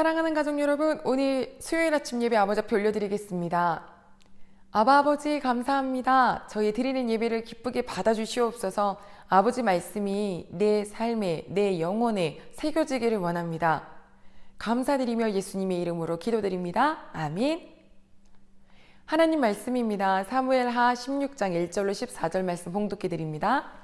사랑하는 가족 여러분, 오늘 수요일 아침 예배 아버지 앞에 올려드리겠습니다. 아바 아버지 감사합니다. 저희 드리는 예배를 기쁘게 받아주시옵소서 아버지 말씀이 내 삶에, 내 영혼에 새겨지기를 원합니다. 감사드리며 예수님의 이름으로 기도드립니다. 아멘. 하나님 말씀입니다. 사무엘 하 16장 1절로 14절 말씀 봉독해 드립니다.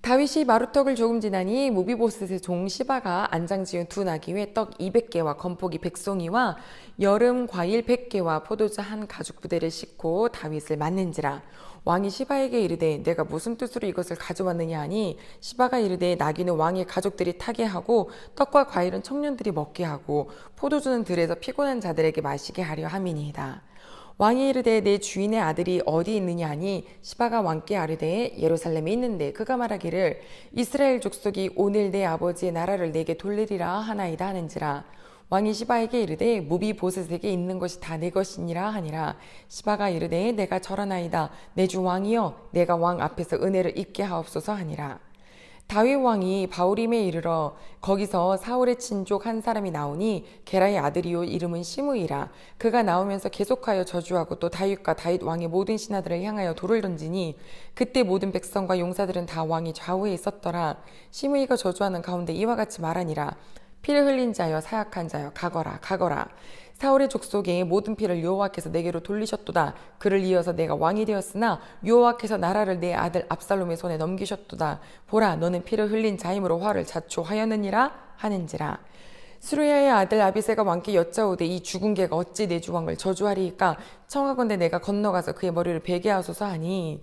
다윗이 마루턱을 조금 지나니 모비보셋의 종 시바가 안장 지은 두 나귀 위에 떡 200개와 건포기 100송이와 여름 과일 100개와 포도주 한 가죽 부대를 싣고 다윗을 맞는지라 왕이 시바에게 이르되 내가 무슨 뜻으로 이것을 가져왔느냐 하니 시바가 이르되 나귀는 왕의 가족들이 타게 하고 떡과 과일은 청년들이 먹게 하고 포도주는 들에서 피곤한 자들에게 마시게 하려 함이니이다. 왕이 이르되 내 주인의 아들이 어디 있느냐 하니 시바가 왕께 아르되 예루살렘에 있는데 그가 말하기를 이스라엘 족속이 오늘 내 아버지의 나라를 내게 돌리리라 하나이다 하는지라. 왕이 시바에게 이르되 무비 보셋에게 있는 것이 다 내 것이니라 하니라. 시바가 이르되 내가 절하나이다. 내 주 왕이여 내가 왕 앞에서 은혜를 입게 하옵소서 하니라 다윗 왕이 바울임에 이르러 거기서 사울의 친족 한 사람이 나오니 게라의 아들이요 이름은 시므이라. 그가 나오면서 계속하여 저주하고 또 다윗과 다윗 왕의 모든 신하들을 향하여 돌을 던지니 그때 모든 백성과 용사들은 다 왕이 좌우에 있었더라. 시므이가 저주하는 가운데 이와 같이 말하니라 피를 흘린 자여 사약한 자여 가거라 가거라. 사울의 족속의 모든 피를 여호와께서 내게로 돌리셨도다. 그를 이어서 내가 왕이 되었으나 여호와께서 나라를 내 아들 압살롬의 손에 넘기셨도다. 보라 너는 피를 흘린 자임으로 화를 자초하였느니라 하는지라. 수르야의 아들 아비세가 왕께 여짜오되 이 죽은 개가 어찌 내 주왕을 저주하리이까? 청하건대 내가 건너가서 그의 머리를 베게 하소서 하니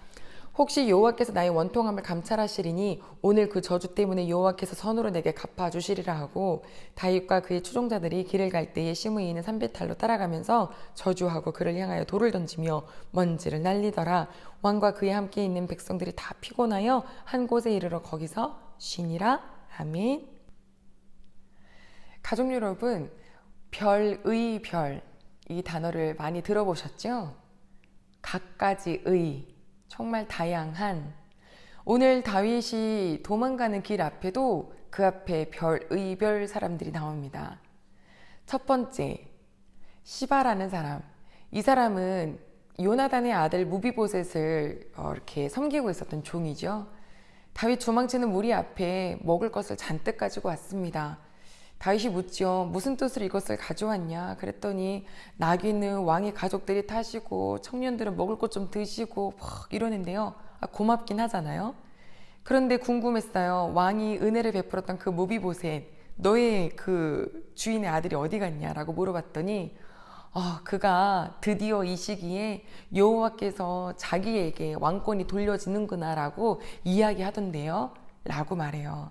혹시 여호와께서 나의 원통함을 감찰하시리니 오늘 그 저주 때문에 여호와께서 선으로 내게 갚아 주시리라 하고 다윗과 그의 추종자들이 길을 갈 때에 시므이는 산배탈로 따라가면서 저주하고 그를 향하여 돌을 던지며 먼지를 날리더라. 왕과 그에 함께 있는 백성들이 다 피곤하여 한 곳에 이르러 거기서 쉬니라. 아멘. 가족 여러분 별의 별 이 단어를 많이 들어보셨죠? 각가지의 정말 다양한 오늘 다윗이 도망가는 길 앞에도 그 앞에 별 의 별 사람들이 나옵니다. 첫 번째 시바라는 사람. 이 사람은 요나단의 아들 무비보셋을 어, 이렇게 섬기고 있었던 종이죠. 다윗 도망치는 무리 앞에 먹을 것을 잔뜩 가지고 왔습니다. 다윗이 묻죠. 무슨 뜻으로 이것을 가져왔냐? 그랬더니 나귀는 왕의 가족들이 타시고 청년들은 먹을 것 좀 드시고 막 이러는데요. 아, 고맙긴 하잖아요. 그런데 궁금했어요. 왕이 은혜를 베풀었던 그 모비보셋, 너의 그 주인의 아들이 어디 갔냐라고 물어봤더니 어, 그가 드디어 이 시기에 여호와께서 자기에게 왕권이 돌려지는구나라고 이야기하던데요. 라고 말해요.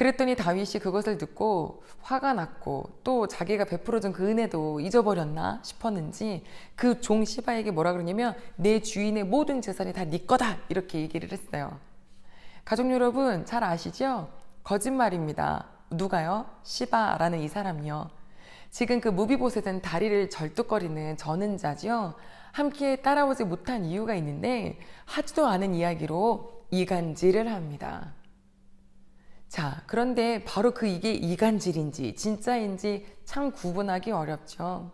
그랬더니 다윗이 그것을 듣고 화가 났고 또 자기가 베풀어준 그 은혜도 잊어버렸나 싶었는지 그 종 시바에게 뭐라 그러냐면 내 주인의 모든 재산이 다 네 거다 이렇게 얘기를 했어요. 가족 여러분 잘 아시죠? 거짓말입니다. 누가요? 시바라는 이 사람이요. 지금 그 무비보셋은 다리를 절뚝거리는 자지요. 함께 따라오지 못한 이유가 있는데 하지도 않은 이야기로 이간질을 합니다. 자, 그런데 바로 그 이게 이간질인지 진짜인지 참 구분하기 어렵죠.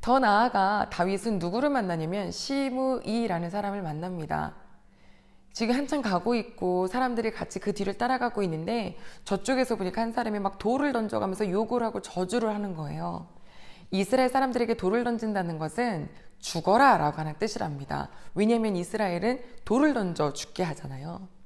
더 나아가 다윗은 누구를 만나냐면 시므이라는 사람을 만납니다. 지금 한참 가고 있고 사람들이 같이 그 뒤를 따라가고 있는데 저쪽에서 보니까 한 사람이 막 돌을 던져가면서 욕을 하고 저주를 하는 거예요. 이스라엘 사람들에게 돌을 던진다는 것은 죽어라 라고 하는 뜻이랍니다. 왜냐하면 이스라엘은 돌을 던져 죽게 하잖아요.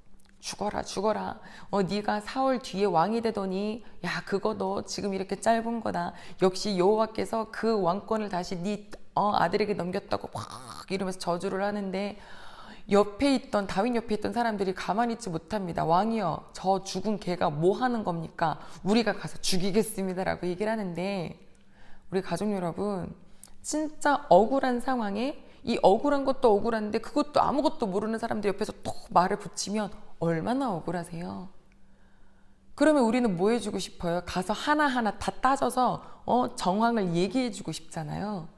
죽어라 죽어라. 어 네가 사울 뒤에 왕이 되더니 야 그거 너 지금 이렇게 짧은 거다. 역시 여호와께서 그 왕권을 다시 네 어, 아들에게 넘겼다고 확 이러면서 저주를 하는데 옆에 있던 다윗 옆에 있던 사람들이 가만히 있지 못합니다. 왕이여 저 죽은 개가 뭐 하는 겁니까? 우리가 가서 죽이겠습니다라고 얘기를 하는데 우리 가족 여러분 진짜 억울한 상황에 이 억울한 것도 억울한데 그것도 아무것도 모르는 사람들 옆에서 또 말을 붙이면 얼마나 억울하세요? 그러면 우리는 뭐 해주고 싶어요? 가서 하나하나 다 따져서 어, 정황을 얘기해주고 싶잖아요.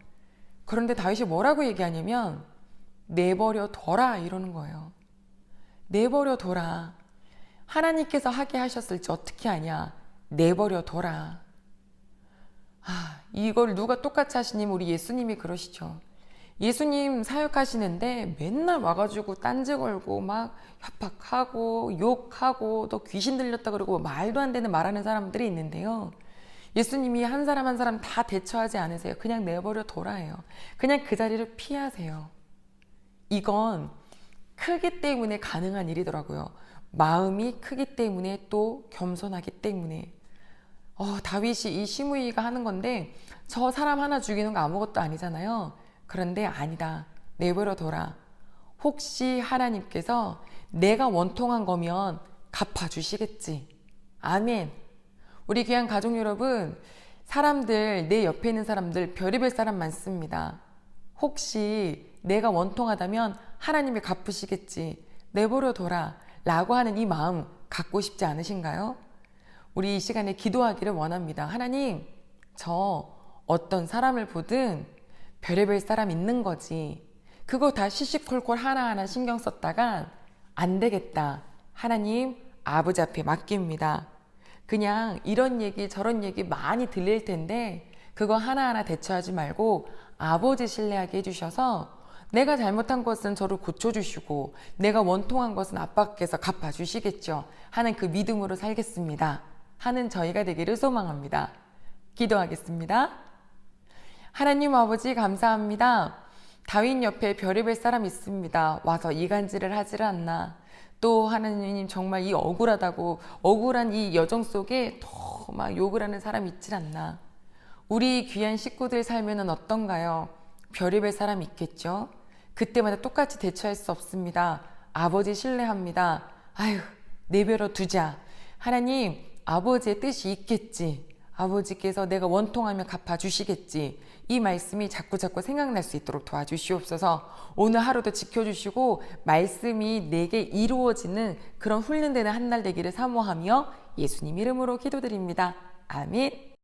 그런데 다윗이 뭐라고 얘기하냐면 내버려 둬라 이러는 거예요. 내버려 둬라. 하나님께서 하게 하셨을지 어떻게 아냐? 내버려 둬라. 아, 이걸 누가 똑같이 하시냐면 우리 예수님이 그러시죠. 예수님 사역하시는데 맨날 와가지고 딴지 걸고 막 협박하고 욕하고 또 귀신 들렸다 그러고 말도 안 되는 말하는 사람들이 있는데요. 예수님이 한 사람 한 사람 다 대처하지 않으세요. 그냥 내버려 둬라해요. 그냥 그 자리를 피하세요. 이건 크기 때문에 가능한 일이더라고요. 마음이 크기 때문에 또 겸손하기 때문에. 어, 다윗이 이 시므이가 하는 건데 저 사람 하나 죽이는 거 아무것도 아니잖아요. 그런데 아니다. 내버려 둬라. 혹시 하나님께서 내가 원통한 거면 갚아주시겠지. 아멘. 우리 귀한 가족 여러분, 사람들, 내 옆에 있는 사람들, 별의별 사람 많습니다. 혹시 내가 원통하다면 하나님이 갚으시겠지. 내버려 둬라. 라고 하는 이 마음 갖고 싶지 않으신가요? 우리 이 시간에 기도하기를 원합니다. 하나님, 저 어떤 사람을 보든 별의별 사람 있는 거지. 그거 다 시시콜콜 하나하나 신경 썼다가 안 되겠다. 하나님, 아버지 앞에 맡깁니다. 그냥 이런 얘기 저런 얘기 많이 들릴 텐데 그거 하나하나 대처하지 말고 아버지 신뢰하게 해주셔서 내가 잘못한 것은 저를 고쳐주시고 내가 원통한 것은 아빠께서 갚아주시겠죠 하는 그 믿음으로 살겠습니다 하는 저희가 되기를 소망합니다 기도하겠습니다 하나님 아버지 감사합니다 다윈 옆에 별의별 사람 있습니다 와서 이간질을 하지를 않나 또 하나님 정말 이 억울하다고 억울한 이 여정 속에 더 막 욕을 하는 사람 있질 않나. 우리 귀한 식구들 살면은 어떤가요? 별의별 사람 있겠죠? 그때마다 똑같이 대처할 수 없습니다. 아버지 신뢰합니다. 아유, 내버려 두자. 하나님, 아버지의 뜻이 있겠지. 아버지께서 내가 원통하면 갚아주시겠지. 이 말씀이 자꾸 자꾸 생각날 수 있도록 도와주시옵소서. 오늘 하루도 지켜주시고 말씀이 내게 이루어지는 그런 훈련되는 한 날 되기를 사모하며 예수님 이름으로 기도드립니다. 아멘.